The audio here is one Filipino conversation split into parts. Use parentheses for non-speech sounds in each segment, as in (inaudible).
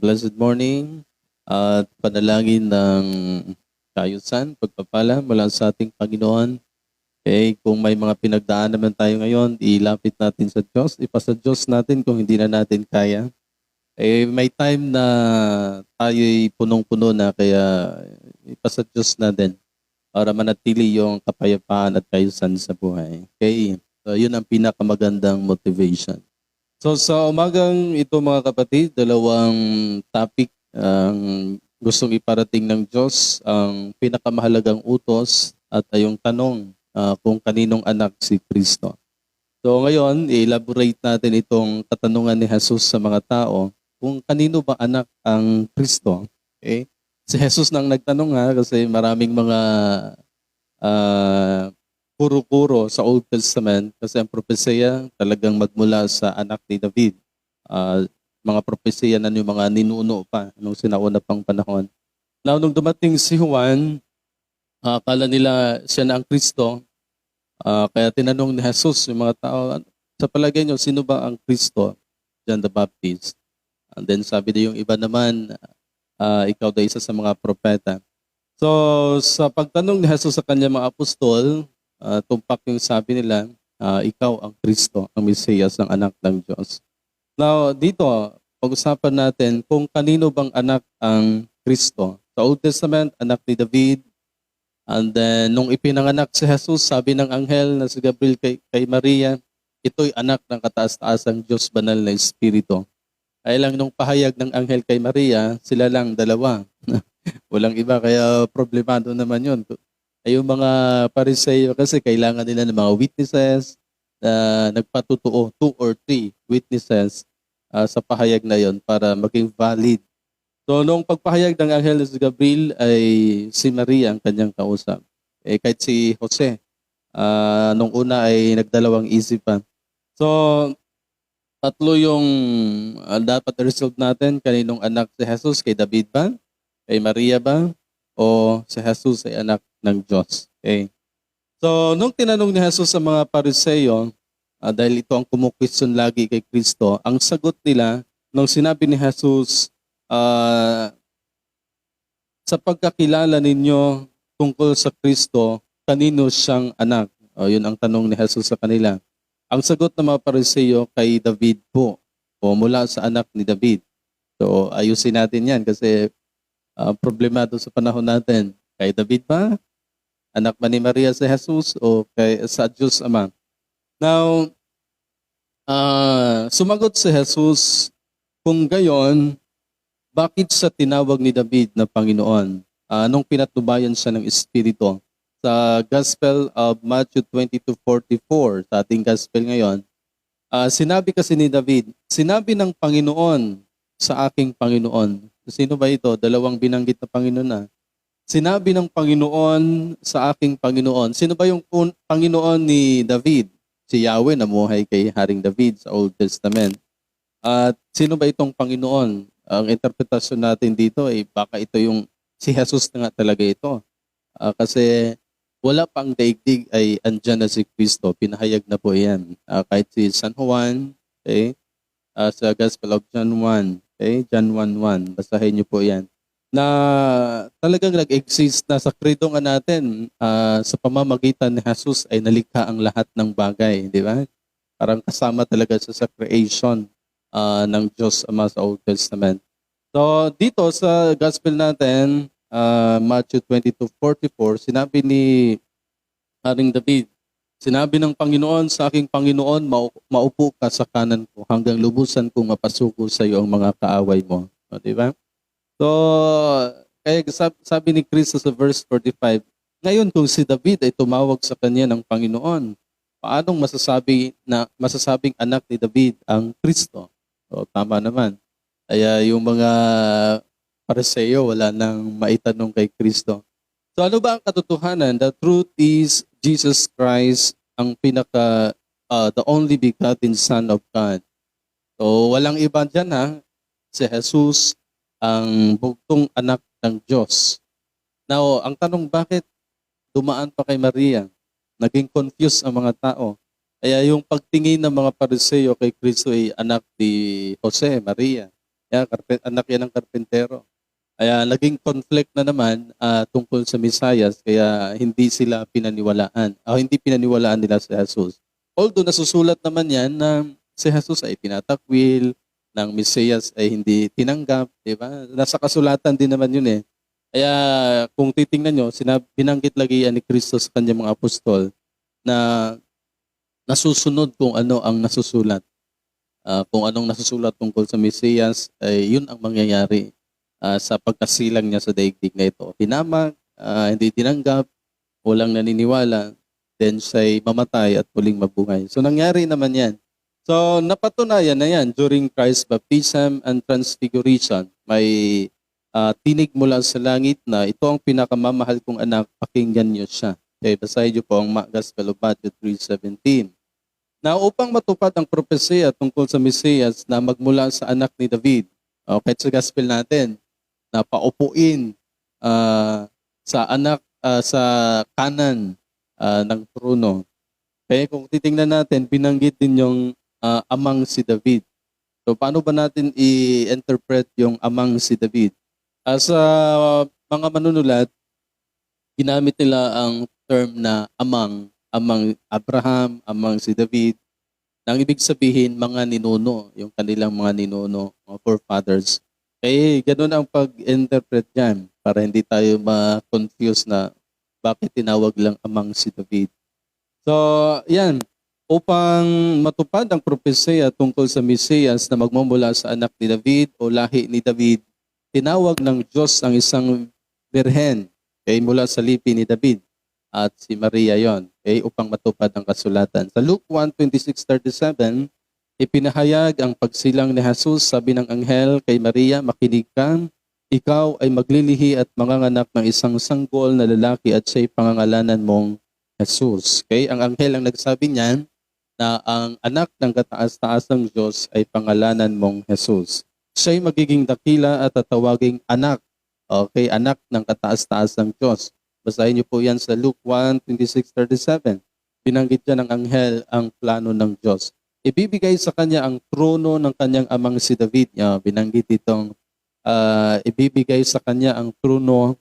blessed morning at panalangin ng kayusan, pagpapala mula sa ating Panginoon. Okay, kung may mga pinagdaan naman tayo ngayon, ilapit natin sa Diyos, ipasa Diyos natin kung hindi na natin kaya. Eh, may time na tayo'y punong-puno na kaya ipasa Diyos natin para manatili yung kapayapaan at kayusan sa buhay. Okay, so yun ang pinakamagandang motivation. So sa umagang ito mga kapatid, dalawang topic ang gustong iparating ng Diyos, ang pinakamahalagang utos at yung tanong ah, kung kaninong anak si Kristo. So ngayon, i-elaborate natin itong katanungan ni Jesus sa mga tao kung kanino ba anak ang Kristo. Okay? Si Jesus nang nagtanong ha kasi maraming mga ah, kuro-kuro sa Old Testament kasi ang propesya talagang magmula sa anak ni David. Ah, mga propesya na yung mga ninuno pa nung sinauna pang panahon. Now, nung dumating si Juan, ah, akala nila siya na ang Kristo. Ah, kaya tinanong ni Jesus yung mga tao, "Ano- sa palagay niyo, sino ba ang Kristo? John the Baptist. And then sabi niya yung iba naman, ah, ikaw daw isa sa mga propeta. So, sa pagtanong ni Jesus sa kanya mga apostol, ah, tumpak yung sabi nila, ah, ikaw ang Kristo, ang Mesiyas ng anak ng Diyos. Now, dito, pag-usapan natin kung kanino bang anak ang Kristo. Sa Old Testament, anak ni David. And then, nung ipinanganak si Jesus, sabi ng anghel na si Gabriel kay, kay Maria, ito'y anak ng kataas-taasang Diyos banal na Espiritu. Kaya lang nung pahayag ng anghel kay Maria, sila lang dalawa. (laughs) Walang iba, kaya problemado naman yun. Ay yung mga pariseyo kasi kailangan nila ng mga witnesses na nagpatutuo, two or three witnesses ah, sa pahayag na yon para maging valid. So nung pagpahayag ng anghel na si Gabriel ay si Maria ang kanyang kausap. Eh kahit si Jose, ah, nung una ay nagdalawang isipan. So tatlo yung ah, dapat resolve natin kaninong anak si Jesus, kay David ba? Kay Maria ba? O si Jesus ay anak ng Diyos? Okay. So, nung tinanong ni Jesus sa mga pariseyo, ah, dahil ito ang kumukwestiyon lagi kay Kristo, ang sagot nila, nung sinabi ni Jesus, ah, sa pagkakilala ninyo tungkol sa Kristo, kanino siyang anak? O, yun ang tanong ni Jesus sa kanila. Ang sagot ng mga pariseyo kay David po, o mula sa anak ni David. So, ayusin natin yan kasi ah, problemado sa panahon natin. Kay David ba? Anak ba ni Maria si Jesus o kay sa Diyos Ama? Now, ah, sumagot si Jesus, kung gayon, bakit sa tinawag ni David na Panginoon? Ah, nung pinatubayan siya ng Espiritu. Sa Gospel of Matthew 22:44, sa ating Gospel ngayon, ah, sinabi kasi ni David, sinabi ng Panginoon sa aking Panginoon. Sino ba ito? Dalawang binanggit na Panginoon na. Sinabi ng Panginoon sa aking Panginoon. Sino ba yung un- Panginoon ni David? Si Yahweh na muhay kay Haring David sa Old Testament. At sino ba itong Panginoon? Ang interpretasyon natin dito ay baka ito yung (laughs) si Jesus na nga talaga ito. Ah, kasi wala pang daigdig ay andyan na si Kristo. Pinahayag na po yan. Ah, kahit si San Juan, okay? Ah, sa Gospel of John 1, okay? John 1.1. Basahin niyo po yan na talagang nag-exist na sa credo nga natin ah, sa pamamagitan ni Jesus ay nalikha ang lahat ng bagay, di ba? Parang kasama talaga siya sa creation ah, ng Diyos Ama sa Old Testament. So dito sa gospel natin, ah, Matthew 22:44, sinabi ni Haring David, sinabi ng Panginoon sa aking Panginoon, "Mau- maupo ka sa kanan ko hanggang lubusan kong mapasuko sa iyo ang mga kaaway mo. O, di ba? So, kaya sabi, sabi ni Kristo sa verse 45, ngayon kung si David ay tumawag sa kanya ng Panginoon, paanong masasabi na masasabing anak ni David ang Kristo? So, tama naman. Kaya yung mga pareseyo wala nang maitanong kay Kristo. So ano ba ang katotohanan? The truth is Jesus Christ ang pinaka uh, the only begotten Son of God. So walang iba dyan ha. Si Jesus ang bugtong anak ng Diyos. Now, ang tanong bakit dumaan pa kay Maria? Naging confused ang mga tao. Kaya yung pagtingin ng mga pariseyo kay Kristo ay anak ni Jose, Maria. Yan, anak yan ng karpentero. Kaya naging conflict na naman ah, tungkol sa Misayas kaya hindi sila pinaniwalaan. O hindi pinaniwalaan nila si Jesus. Although nasusulat naman yan na si Jesus ay pinatakwil, ng Mesiyas ay hindi tinanggap, di ba? Nasa kasulatan din naman yun eh. Kaya kung titingnan nyo, sinab- binanggit lagi yan ni Kristo sa kanyang mga apostol na nasusunod kung ano ang nasusulat. Ah, kung anong nasusulat tungkol sa Mesiyas, ay yun ang mangyayari ah, sa pagkasilang niya sa daigdig na ito. Tinamag, ah, hindi tinanggap, walang naniniwala, then siya'y mamatay at muling mabuhay. So nangyari naman yan. So napatunayan na yan during Christ's baptism and transfiguration. May ah, tinig mula sa langit na ito ang pinakamamahal kong anak, pakinggan niyo siya. Okay, basahin niyo po ang Gospel of Matthew 3.17. Na upang matupad ang propesya tungkol sa Mesiyas na magmula sa anak ni David, okay, sa Gospel natin, na paupuin ah, sa anak, ah, sa kanan ah, ng trono. Kaya kung titingnan natin, binanggit din yung ah, amang si David. So paano ba natin i-interpret yung amang si David? As mga manunulat, ginamit nila ang term na amang, amang Abraham, amang si David. Nang ibig sabihin, mga ninuno, yung kanilang mga ninuno, mga forefathers. Eh, ganun ang pag-interpret dyan para hindi tayo ma-confuse na bakit tinawag lang amang si David. So, yan. Upang matupad ang propesya tungkol sa Mesiyas na magmumula sa anak ni David o lahi ni David, tinawag ng Diyos ang isang birhen okay, mula sa lipi ni David at si Maria yon okay, upang matupad ang kasulatan. Sa Luke 1:26-37, ipinahayag ang pagsilang ni Jesus, sabi ng anghel kay Maria, makinig ka, ikaw ay maglilihi at manganganak ng isang sanggol na lalaki at siya'y pangangalanan mong Jesus. Okay? Ang anghel ang nagsabi niyan na ang anak ng kataas-taasang Diyos ay pangalanan mong Jesus. Siya'y magiging dakila at tatawaging anak. Okay, anak ng kataas-taasang Diyos. Basahin niyo po yan sa Luke 1:26-37. Binanggit niya ng anghel ang plano ng Diyos. Ibibigay sa kanya ang trono ng kanyang amang si David. Uh, binanggit itong ah, ibibigay sa kanya ang trono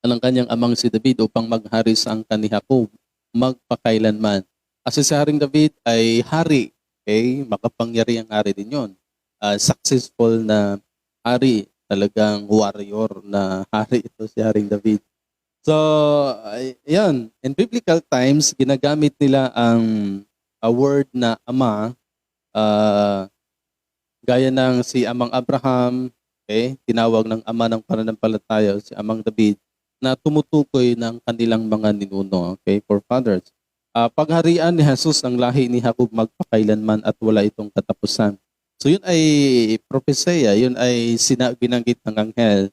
ng kanyang amang si David upang maghari sa angkan ni Jacob magpakailanman. Kasi si Haring David ay hari, okay? Makapangyari ang hari din yon. Ah, successful na hari, talagang warrior na hari (laughs) ito si Haring David. So, yan. In biblical times, ginagamit nila ang a word na ama, ah, gaya ng si Amang Abraham, okay? tinawag ng ama ng pananampalataya, si Amang David, na tumutukoy ng kanilang mga ninuno, okay, for fathers. Ah, pagharian ni Jesus ang lahi ni Jacob magpakailanman at wala itong katapusan. So yun ay propesya, yun ay sina- binanggit ng anghel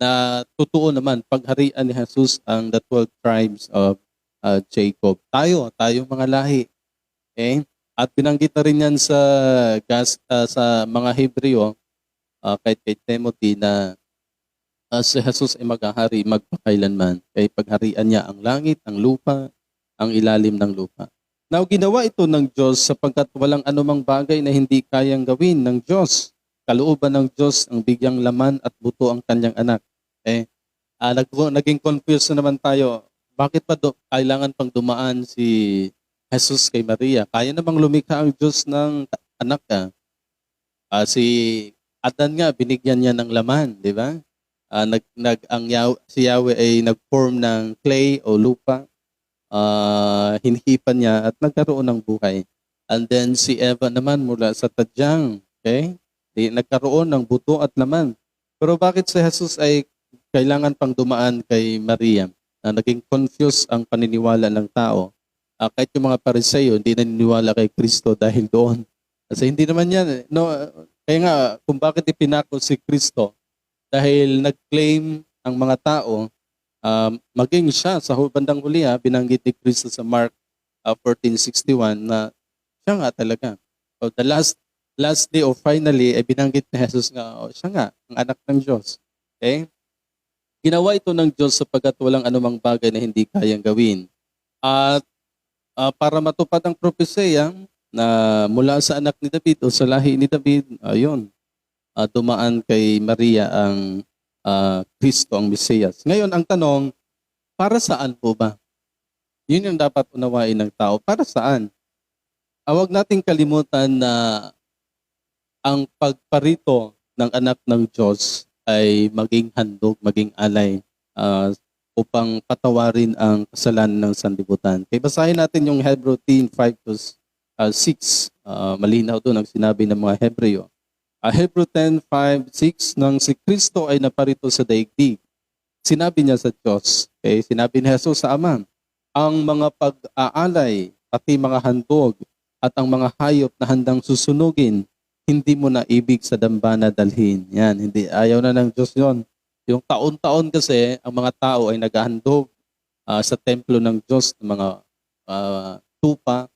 na totoo naman pagharian ni Jesus ang the 12 tribes of ah, Jacob. Tayo, tayo mga lahi. Okay? At binanggit na rin yan sa gas, ah, sa mga Hebreo ah, kahit kay Timothy na ah, si Jesus ay maghahari magpakailanman. Kaya pagharian niya ang langit, ang lupa, ang ilalim ng lupa. Now, ginawa ito ng Diyos sapagkat walang anumang bagay na hindi kayang gawin ng Diyos. Kalooban ng Diyos ang bigyang laman at buto ang kanyang anak. Eh, ah, nag- naging confused na naman tayo. Bakit pa do- kailangan pang dumaan si Jesus kay Maria? Kaya namang lumikha ang Diyos ng anak ka. Ah, si Adan nga, binigyan niya ng laman, di ba? Ah, nag, nag, ang Yaw- si Yahweh ay nag-form ng clay o lupa ah hinhipan niya at nagkaroon ng buhay. And then si Eva naman mula sa tadyang, okay? Di, nagkaroon ng buto at laman. Pero bakit si Jesus ay kailangan pang dumaan kay Maria? Na naging confused ang paniniwala ng tao. Ah, kahit yung mga pariseyo, hindi naniniwala kay Kristo dahil doon. Kasi hindi naman yan. eh. No, kaya nga, kung bakit ipinako si Kristo, dahil nag-claim ang mga tao um, maging siya sa bandang huli ha, binanggit ni Kristo sa Mark uh, 14:61 na siya nga talaga. So the last last day or finally ay binanggit ni Jesus nga oh, siya nga ang anak ng Diyos. Okay? Ginawa ito ng Diyos sapagkat walang anumang bagay na hindi kayang gawin. At uh, para matupad ang propesya na mula sa anak ni David o sa lahi ni David, ayun, ah, dumaan kay Maria ang Kristo, ang Mesiyas. Ngayon, ang tanong, para saan po ba? Yun yung dapat unawain ng tao. Para saan? Huwag nating kalimutan na ang pagparito ng anak ng Diyos ay maging handog, maging alay ah, upang patawarin ang kasalanan ng sanlibutan. Kaya basahin natin yung Hebrew 10, 5 to uh, 6. Uh, malinaw doon ang sinabi ng mga Hebreo. Uh, Hebrew 10, 5, 6, nang si Kristo ay naparito sa daigdig, sinabi niya sa Diyos, okay, sinabi ni Jesus sa Ama, ang mga pag-aalay, pati mga handog, at ang mga hayop na handang susunugin, hindi mo na ibig sa dambana dalhin. Yan, hindi, ayaw na ng Diyos yon. Yung taon-taon kasi, ang mga tao ay naghahandog ah, sa templo ng Diyos, ng mga ah, tupa,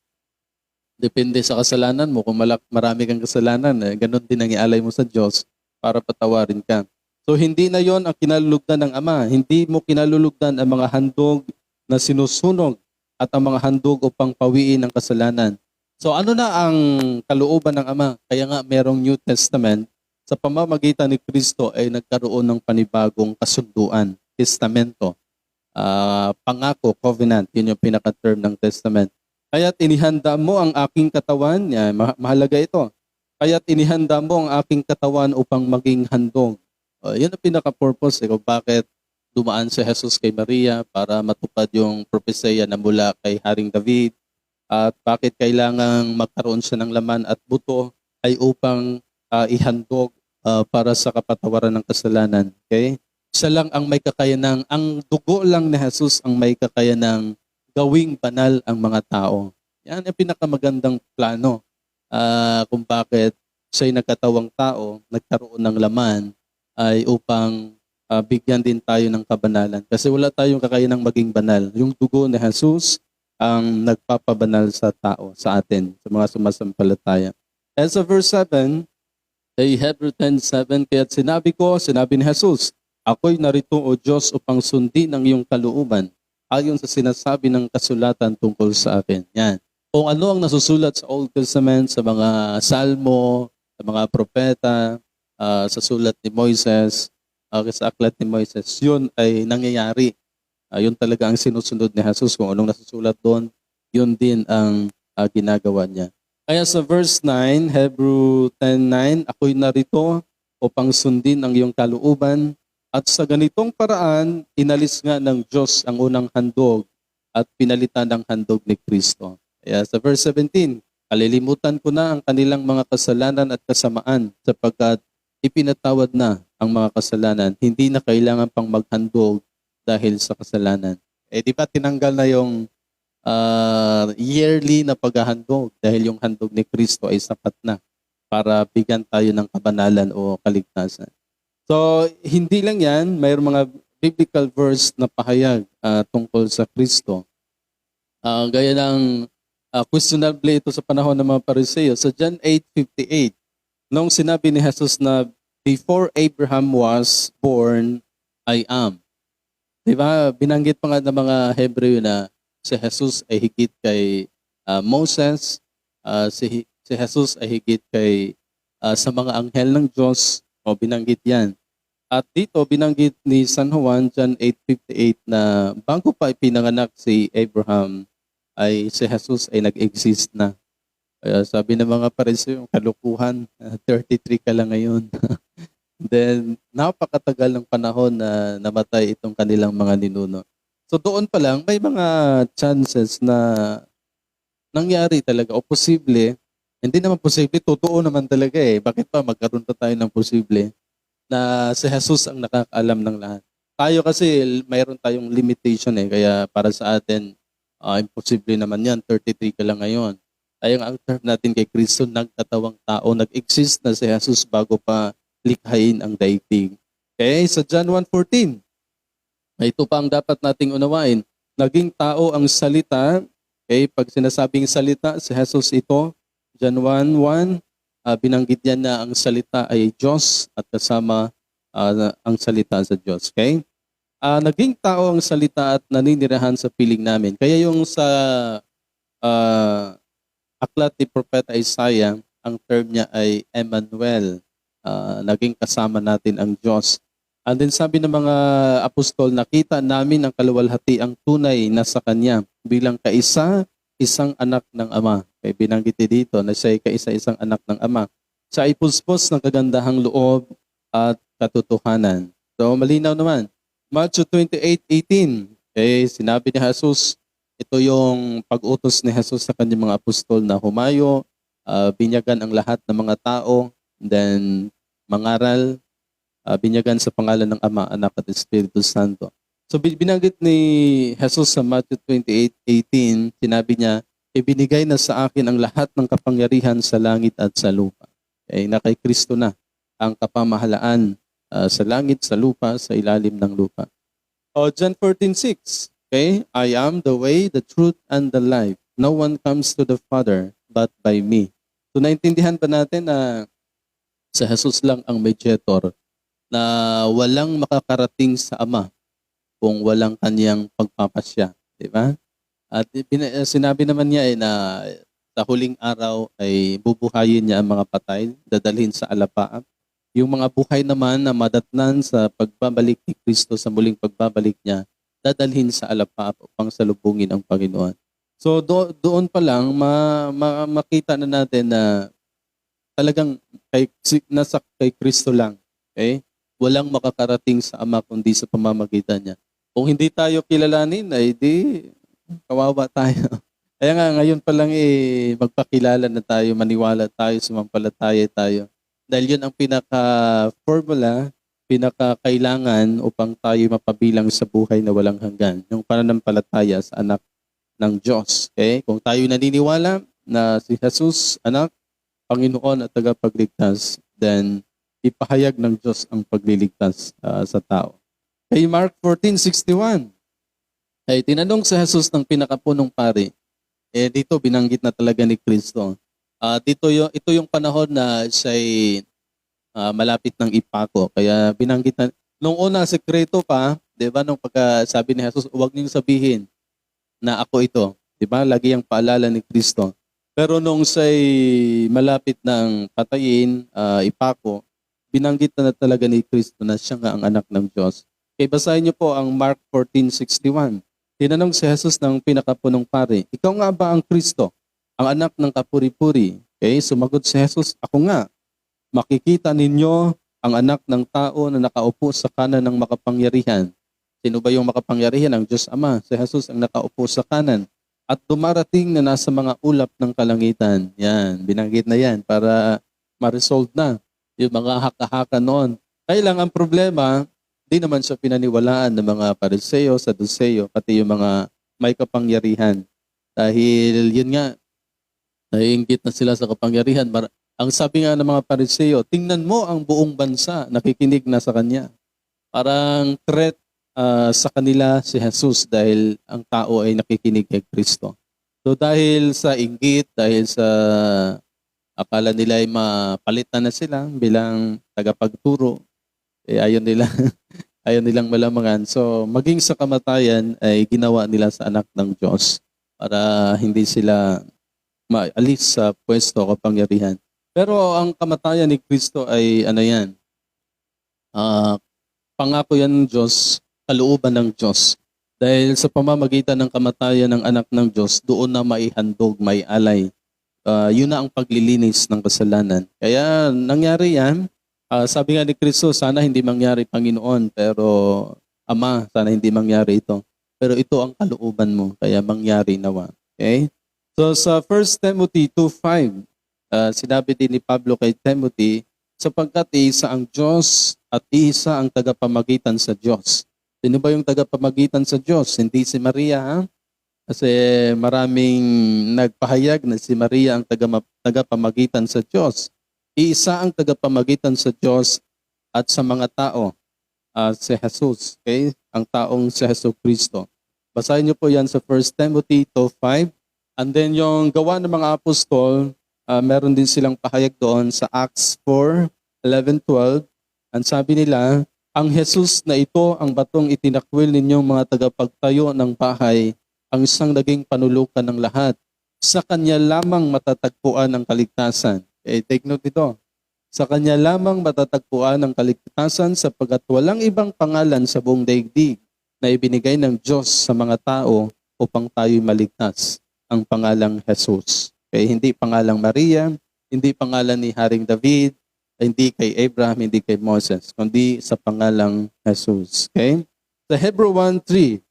depende sa kasalanan mo. Kung malak, marami kang kasalanan, eh, ganun din ang ialay mo sa Diyos para patawarin ka. So hindi na yon ang kinalulugdan ng Ama. Hindi mo kinalulugdan ang mga handog na sinusunog at ang mga handog upang pawiin ang kasalanan. So ano na ang kalooban ng Ama? Kaya nga merong New Testament sa pamamagitan ni Kristo ay nagkaroon ng panibagong kasunduan, testamento, ah, pangako, covenant, yun yung pinaka-term ng testament. Kaya't inihanda mo ang aking katawan, yan, ma- mahalaga ito. Kaya't inihanda mo ang aking katawan upang maging handog. Uh, yun ang pinaka-purpose eh, kung bakit dumaan si Jesus kay Maria para matupad yung propesya na mula kay Haring David at bakit kailangang magkaroon siya ng laman at buto ay upang ah, ihandog ah, para sa kapatawaran ng kasalanan. Okay? Siya lang ang may kakayanang, ang dugo lang ni Jesus ang may kakayanang gawing banal ang mga tao. Yan ang pinakamagandang plano ah, kung bakit siya'y nagkatawang tao, nagkaroon ng laman, ay upang ah, bigyan din tayo ng kabanalan. Kasi wala tayong kakayanang maging banal. Yung dugo ni Jesus ang nagpapabanal sa tao, sa atin, sa mga sumasampalataya. And sa verse 7, ay Hebrew 10.7, kaya't sinabi ko, sinabi ni Jesus, Ako'y narito o Diyos upang sundin ang iyong kalooban ayon sa sinasabi ng kasulatan tungkol sa akin. Yan. Kung ano ang nasusulat sa Old Testament, sa mga salmo, sa mga propeta, ah, sa sulat ni Moises, uh, sa aklat ni Moises, yun ay nangyayari. Ah, yun talaga ang sinusunod ni Jesus. Kung anong nasusulat doon, yun din ang ah, ginagawa niya. Kaya sa verse 9, Hebrew 10.9, Ako'y narito upang sundin ang iyong kalooban at sa ganitong paraan, inalis nga ng Diyos ang unang handog at pinalitan ng handog ni Kristo. Kaya sa verse 17, Kalilimutan ko na ang kanilang mga kasalanan at kasamaan sapagkat ipinatawad na ang mga kasalanan. Hindi na kailangan pang maghandog dahil sa kasalanan. Eh di ba tinanggal na yung ah, yearly na paghahandog dahil yung handog ni Kristo ay sapat na para bigyan tayo ng kabanalan o kaligtasan. So, hindi lang yan, mayroong mga biblical verse na pahayag ah, tungkol sa Kristo. Ah, gaya ng ah, questionable ito sa panahon ng mga Pariseo. Sa John 8.58, nung sinabi ni Jesus na before Abraham was born, I am. Di ba? Binanggit pa nga ng mga Hebreo na si Jesus ay higit kay ah, Moses, ah, si, si Jesus ay higit kay ah, sa mga anghel ng Diyos, o binanggit yan. At dito, binanggit ni San Juan, John 8.58, na bago pa ipinanganak si Abraham, ay si Jesus ay nag-exist na. Kaya sabi ng mga pariseo, kalukuhan, (laughs) ah, 33 ka lang ngayon. (laughs) Then, napakatagal ng panahon na namatay itong kanilang mga ninuno. So doon pa lang, may mga chances na nangyari talaga o posible, hindi naman posible, totoo naman talaga eh. Bakit pa magkaroon pa tayo ng posible na si Jesus ang nakakaalam ng lahat. Tayo kasi mayroon tayong limitation eh, kaya para sa atin, ah, imposible naman yan, 33 ka lang ngayon. Tayo ang term natin kay Kristo, nagkatawang tao, nag-exist na si Jesus bago pa likhain ang daigdig. Okay, sa John 1.14, ay ito pa ang dapat nating unawain. Naging tao ang salita. Okay, pag sinasabing salita, si Jesus ito, John 1.1, ah, binanggit niya na ang salita ay Diyos at kasama ah, ang salita sa Diyos. Okay? Ah, naging tao ang salita at naninirahan sa piling namin. Kaya yung sa ah, aklat ni Propeta Isaiah, ang term niya ay Emmanuel. ah, naging kasama natin ang Diyos. And then sabi ng mga apostol, nakita namin ang kaluwalhati ang tunay na sa Kanya bilang kaisa, isang anak ng Ama. Kaya binanggit dito na siya ay kaisa-isang anak ng Ama. Siya ay puspos ng kagandahang loob at katotohanan. So malinaw naman. Matthew 28:18. Eh sinabi ni Jesus, ito yung pag-utos ni Jesus sa kanyang mga apostol na humayo, ah, binyagan ang lahat ng mga tao, then mangaral, ah, binyagan sa pangalan ng Ama, Anak at Espiritu Santo. So bin- binanggit ni Jesus sa Matthew 28:18, sinabi niya, ibinigay na sa akin ang lahat ng kapangyarihan sa langit at sa lupa. Eh, na kay Kristo na ang kapamahalaan ah, sa langit, sa lupa, sa ilalim ng lupa. O John 14:6, okay? I am the way, the truth, and the life. No one comes to the Father but by me. So naintindihan ba natin na sa Jesus lang ang mediator na walang makakarating sa Ama kung walang kanyang pagpapasya. Di ba? At eh, sinabi naman niya eh, na sa huling araw ay bubuhayin niya ang mga patay, dadalhin sa alapaap. Yung mga buhay naman na madatnan sa pagbabalik ni Kristo sa muling pagbabalik niya, dadalhin sa alapaap upang salubungin ang Panginoon. So do- doon pa lang ma- ma- makita na natin na talagang kay, nasa kay Kristo lang. Okay? Walang makakarating sa Ama kundi sa pamamagitan niya. Kung hindi tayo kilalanin, ay di kawawa tayo. (laughs) Kaya nga ngayon pa lang eh, magpakilala na tayo, maniwala tayo, sumampalataya tayo. Dahil yun ang pinaka-formula, pinaka-kailangan upang tayo mapabilang sa buhay na walang hanggan. Yung pananampalataya sa anak ng Diyos. Okay? Kung tayo naniniwala na si Jesus, anak, Panginoon at tagapagligtas, then ipahayag ng Diyos ang pagliligtas ah, sa tao. Kay Mark 14:61, ay tinanong sa Jesus ng pinakapunong pari, eh dito binanggit na talaga ni Kristo. Ah, dito yung ito yung panahon na siya ay malapit ng ipako. Kaya binanggit na nung una sekreto pa, 'di ba nung pagka sabi ni Jesus, huwag niyong sabihin na ako ito. 'Di ba? Lagi ang paalala ni Kristo. Pero nung siya'y malapit ng patayin, ah, ipako, binanggit na, na talaga ni Kristo na siya nga ang anak ng Diyos. Kaya basahin niyo po ang Mark 14:61. Tinanong si Jesus ng pinakapunong pari, Ikaw nga ba ang Kristo, ang anak ng kapuri-puri? Okay, sumagot si Jesus, Ako nga. Makikita ninyo ang anak ng tao na nakaupo sa kanan ng makapangyarihan. Sino ba yung makapangyarihan? Ang Diyos Ama. Si Jesus ang nakaupo sa kanan. At dumarating na nasa mga ulap ng kalangitan. Yan, binanggit na yan para ma-resolve na yung mga haka-haka noon. Kaya lang ang problema, di naman siya pinaniwalaan ng mga pariseo, saduceo, pati yung mga may kapangyarihan. Dahil yun nga, naiingit na sila sa kapangyarihan. Ang sabi nga ng mga pariseo, tingnan mo ang buong bansa, nakikinig na sa kanya. Parang threat ah, sa kanila si Jesus dahil ang tao ay nakikinig kay Kristo. So dahil sa inggit, dahil sa akala nila ay mapalitan na sila bilang tagapagturo, eh ayaw nila (laughs) ayaw nilang malamangan. So maging sa kamatayan ay ginawa nila sa anak ng Diyos para hindi sila maalis sa pwesto o kapangyarihan. Pero ang kamatayan ni Kristo ay ano yan? Ah, pangako yan ng Diyos, kalooban ng Diyos. Dahil sa pamamagitan ng kamatayan ng anak ng Diyos, doon na maihandog, may alay. Ah, yun na ang paglilinis ng kasalanan. Kaya nangyari yan. Ah, sabi nga ni Kristo, sana hindi mangyari Panginoon, pero Ama, sana hindi mangyari ito. Pero ito ang kalooban mo, kaya mangyari nawa. Okay? So sa 1 Timothy 2.5, ah, sinabi din ni Pablo kay Timothy, sapagkat iisa ang Diyos at iisa ang tagapamagitan sa Diyos. Sino ba yung tagapamagitan sa Diyos? Hindi si Maria, ha? Kasi maraming nagpahayag na si Maria ang tagama- tagapamagitan sa Diyos. Iisa ang tagapamagitan sa Diyos at sa mga tao, ah, si Jesus, okay? Ang taong si Jesus Kristo. Basahin niyo po yan sa 1 Timothy 2.5. And then yung gawa ng mga apostol, ah, meron din silang pahayag doon sa Acts 4, 11, 12. Ang sabi nila, ang Jesus na ito ang batong itinakwil ninyong mga tagapagtayo ng bahay, ang isang naging panulukan ng lahat. Sa kanya lamang matatagpuan ang kaligtasan. Eh, take note ito. Sa kanya lamang matatagpuan ang kaligtasan sapagkat walang ibang pangalan sa buong daigdig na ibinigay ng Diyos sa mga tao upang tayo'y maligtas. Ang pangalang Jesus. Kaya hindi pangalang Maria, hindi pangalan ni Haring David, hindi kay Abraham, hindi kay Moses, kundi sa pangalang Jesus. Okay? Sa Hebrew 1.3,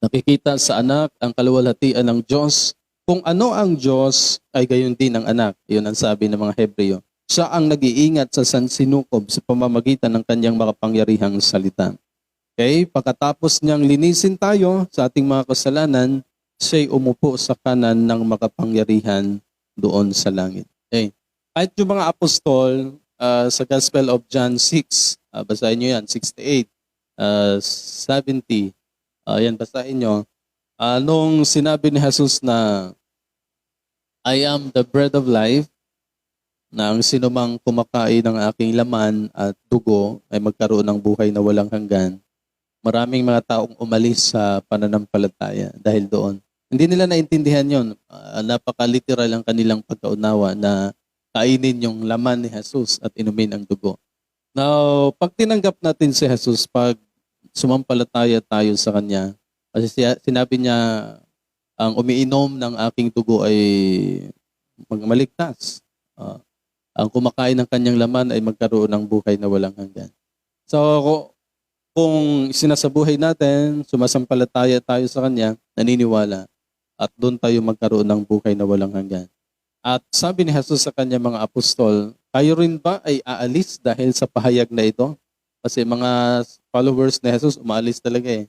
nakikita sa anak ang kaluwalhatian ng Diyos. Kung ano ang Diyos, ay gayon din ang anak. Iyon ang sabi ng mga Hebreo. Siya ang nag-iingat sa sansinukob sa pamamagitan ng kanyang makapangyarihang salita. Okay? Pagkatapos niyang linisin tayo sa ating mga kasalanan, siya'y umupo sa kanan ng makapangyarihan doon sa langit. Okay? Kahit yung mga apostol ah, sa Gospel of John 6, ah, basahin nyo yan, 68, ah, 70, ah, yan basahin nyo. Ah, nung sinabi ni Jesus na I am the bread of life, na ang sinumang kumakain ng aking laman at dugo ay magkaroon ng buhay na walang hanggan. Maraming mga taong umalis sa pananampalataya dahil doon. Hindi nila naintindihan yon. Uh, napaka-literal ang kanilang pagkaunawa na kainin yung laman ni Jesus at inumin ang dugo. Now, pag tinanggap natin si Jesus, pag sumampalataya tayo sa Kanya, kasi siya- sinabi niya, ang umiinom ng aking dugo ay magmaligtas. Ah, ang kumakain ng kanyang laman ay magkaroon ng buhay na walang hanggan. So, ku- kung sinasabuhay natin, sumasampalataya tayo sa Kanya, naniniwala, at doon tayo magkaroon ng buhay na walang hanggan. At sabi ni Jesus sa kanya mga apostol, kayo rin ba ay aalis dahil sa pahayag na ito? Kasi mga followers ni Jesus umaalis talaga eh.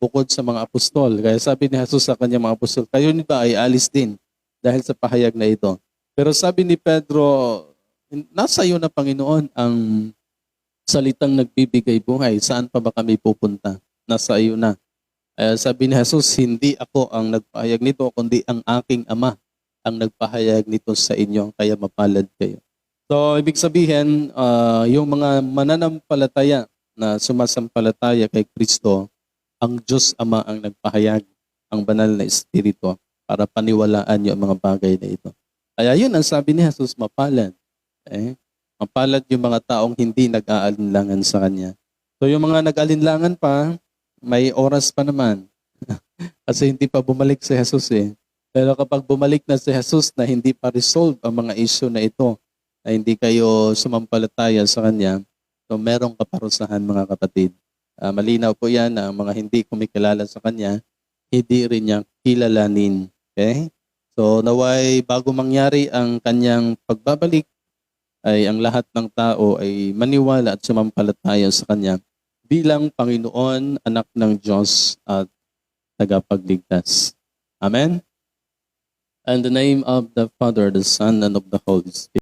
Bukod sa mga apostol. Kaya sabi ni Jesus sa kanya mga apostol, kayo ba ay aalis din dahil sa pahayag na ito? Pero sabi ni Pedro, nasa iyo na Panginoon ang salitang nagbibigay buhay. Saan pa ba kami pupunta? Nasa iyo na. Kaya sabi ni Jesus, hindi ako ang nagpahayag nito, kundi ang aking Ama ang nagpahayag nito sa inyo, kaya mapalad kayo. So, ibig sabihin, ah, yung mga mananampalataya na sumasampalataya kay Kristo, ang Diyos Ama ang nagpahayag, ang banal na Espiritu, para paniwalaan yung mga bagay na ito. Kaya yun ang sabi ni Jesus, mapalad. Eh? Mapalad yung mga taong hindi nag-aalinlangan sa Kanya. So yung mga nag-alinlangan pa, may oras pa naman. (laughs) Kasi hindi pa bumalik si Jesus eh. Pero kapag bumalik na si Jesus na hindi pa resolve ang mga issue na ito, na hindi kayo sumampalataya sa Kanya, so merong kaparusahan mga kapatid. Ah, malinaw po yan na ang mga hindi kumikilala sa Kanya, hindi rin niya kilalanin. Okay? So naway bago mangyari ang Kanyang pagbabalik, ay ang lahat ng tao ay maniwala at sumampalataya sa Kanya bilang Panginoon, anak ng Diyos at tagapagligtas. Amen? And the name of the Father, the Son, and of the Holy Spirit.